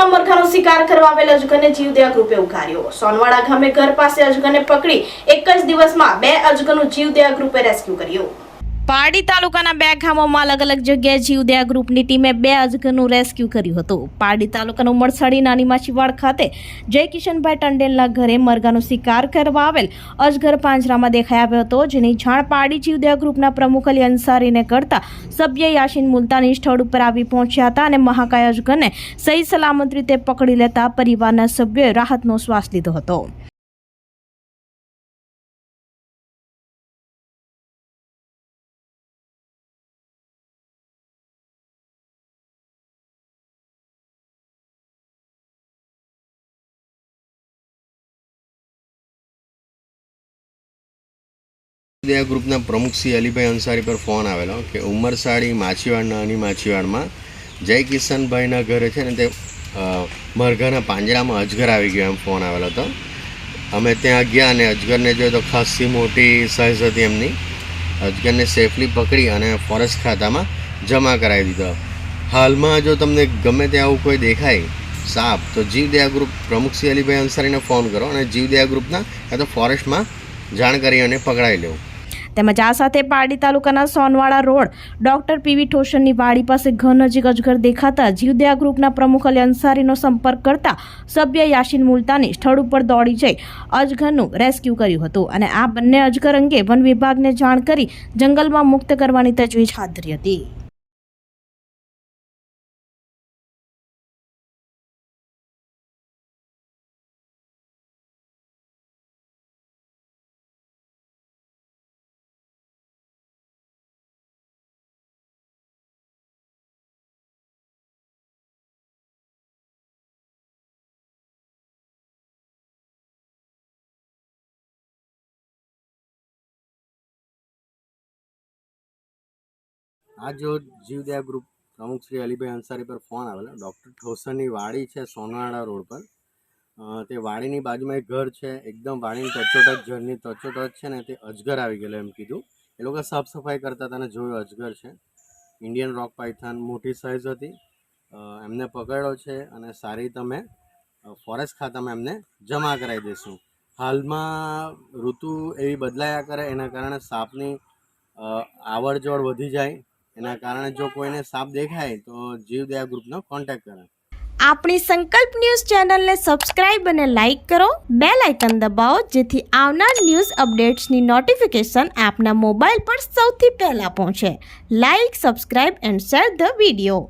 પાણીમાં મરઘાનો શિકાર કરવા આવેલ અજગરને જીવદયા ગ્રુપે ઉઘાર્યો. સોનવાડા ગામે ઘર પાસે અજગરને પકડી એક જ દિવસમાં બે અજગરનું જીવદયા ગ્રુપે રેસ્ક્યુ કર્યું. પારડી તાલુકાના બે ગામોમાં અલગ અલગ જગ્યાએ જીવદયા ગ્રુપની ટીમે બે અજગરનું રેસ્ક્યુ કર્યું હતું. પારડી તાલુકાનું ઉમરસાડી નાની માછીવાડ ખાતે જય કિશનભાઈ ટંડેલના ઘરે મરઘાનો શિકાર કરવા આવેલ અજગર પાંજરામાં દેખાઈ આવ્યો હતો, જેની જાણ પારડી જીવદયા ગ્રુપના પ્રમુખ અલી અંસારીને કરતા સભ્ય યાસીન મુલતાની સ્થળ ઉપર આવી પહોંચ્યા હતા અને મહાકાય અજગરને સહી સલામત રીતે પકડી લેતા પરિવારના સભ્યોએ રાહતનો શ્વાસ લીધો હતો. ઉદયા ગ્રુપના પ્રમુખ શ્રી અલીભાઈ અંસારી પર ફોન આવેલો કે ઉમરસાડી માછીવાડ નાની માછીવાડમાં જય કિશનભાઈના ઘરે છે ને તે મરઘાના પાંજરામાં અજગર આવી ગયો એમ ફોન આવેલો હતો. અમે ત્યાં ગયા અને અજગરને જોયો તો ખાસી મોટી સાઇઝ હતી એમની. અજગરને સેફલી પકડી અને ફોરેસ્ટ ખાતામાં જમા કરાવી દીધો. હાલમાં જો તમને ગમે ત્યાં આવું કોઈ દેખાય, સાપ, તો જીવદયા ગ્રુપ પ્રમુખ શ્રી અલીભાઈ અંસારીને ફોન કરો અને જીવદયા ગ્રુપના કાં તો ફોરેસ્ટમાં જાણ કરી અને પકડાઈ લેવું તેમજ આ સાથે પારડી તાલુકાના સોનવાડા રોડ ડોક્ટર પીવી ઠોસરની વાડી પાસે ઘર નજીક અજગર દેખાતા જીવદયા ગ્રુપના પ્રમુખ અલી અંસારીનો સંપર્ક કરતા સભ્ય યાસીન મુલતાની સ્થળ ઉપર દોડી જઈ અજગરનું રેસ્ક્યુ કર્યું હતું અને આ બંને અજગર અંગે વન વિભાગને જાણ કરી જંગલમાં મુક્ત કરવાની તજવીજ હાથ ધરી હતી. આ જો જીવદયા ગ્રુપ પ્રમુખ શ્રી અલીભાઈ અંસારી પર ફોન આવેલો. ડૉક્ટર ઠોસરની વાડી છે સોનાળા રોડ પર. તે વાડીની બાજુમાં એક ઘર છે. એકદમ વાડીની ટચોટચ ઘરની ટચોટચ છે ને તે અજગર આવી ગયેલો એમ કીધું. એ લોકો સાફ સફાઈ કરતા હતા અને જોયું અજગર છે. ઇન્ડિયન રોક પાયથન મોટી સાઇઝ હતી. એમને પકડ્યો છે અને સારી તમે ફોરેસ્ટ ખાતામાં એમને જમા કરાવી દઈશું. હાલમાં ઋતુ એવી બદલાયા કરે એના કારણે સાપની અ, આવડ જવડ વધી જાય. એના કારણે જો કોઈને સાપ દેખાય, તો જીવદયા ગ્રુપનો કોન્ટેક્ટ કરે. આપણી સંકલ્પ ન્યૂઝ ચેનલને સબસ્ક્રાઇબ અને લાઇક કરો. બે લાઇકન દબાવો, જેથી આવનાર ન્યૂઝ અપડેટ્સની નોટિફિકેશન આપના મોબાઈલ પર સૌથી પહેલા પહોંચે. Like, subscribe and share the video.